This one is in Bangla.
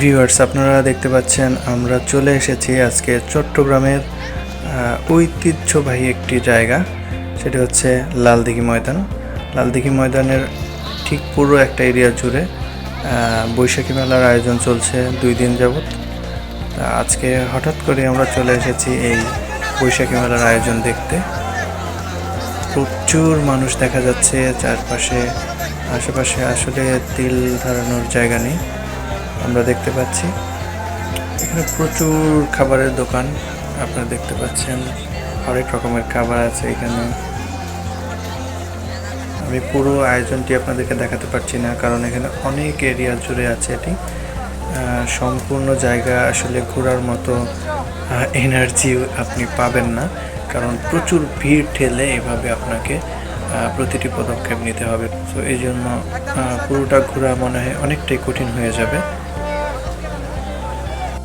ভিউয়ার্স আপনারা দেখতে পাচ্ছেন, আমরা চলে এসেছি আজকে চট্টগ্রামের ঐতিহ্যবাহী একটি জায়গা। সেটি হচ্ছে লালদিঘি ময়দান। লালদিঘি ময়দানের ঠিক পুরো একটা এরিয়া জুড়ে বৈশাখী মেলার আয়োজন চলছে দুই দিন যাবত তা আজকে হঠাৎ করে আমরা চলে এসেছি এই বৈশাখী মেলার আয়োজন দেখতে। প্রচুর মানুষ দেখা যাচ্ছে, চারপাশে, আশেপাশে আসলে তিল ধারানোর জায়গা নেই। আমরা দেখতে পাচ্ছি। এখানে প্রচুর খাবারের দোকান আপনারা দেখতে পাচ্ছেন। হরেক রকমের খাবার আছে এখানে। আমি পুরো আয়োজনটি আপনাদেরকে দেখাতে পারছি না, কারণ এখানে অনেক এরিয়া জুড়ে আছে এটি। সম্পূর্ণ জায়গা আসলে ঘোরার মতো এনার্জি আপনি পাবেন না, কারণ প্রচুর ভিড় ঠেলে এভাবে আপনাকে প্রতিটি পদক্ষেপ নিতে হবে। তো এই জন্য পুরোটা ঘোরা মনে হয় অনেকটাই কঠিন হয়ে যাবে।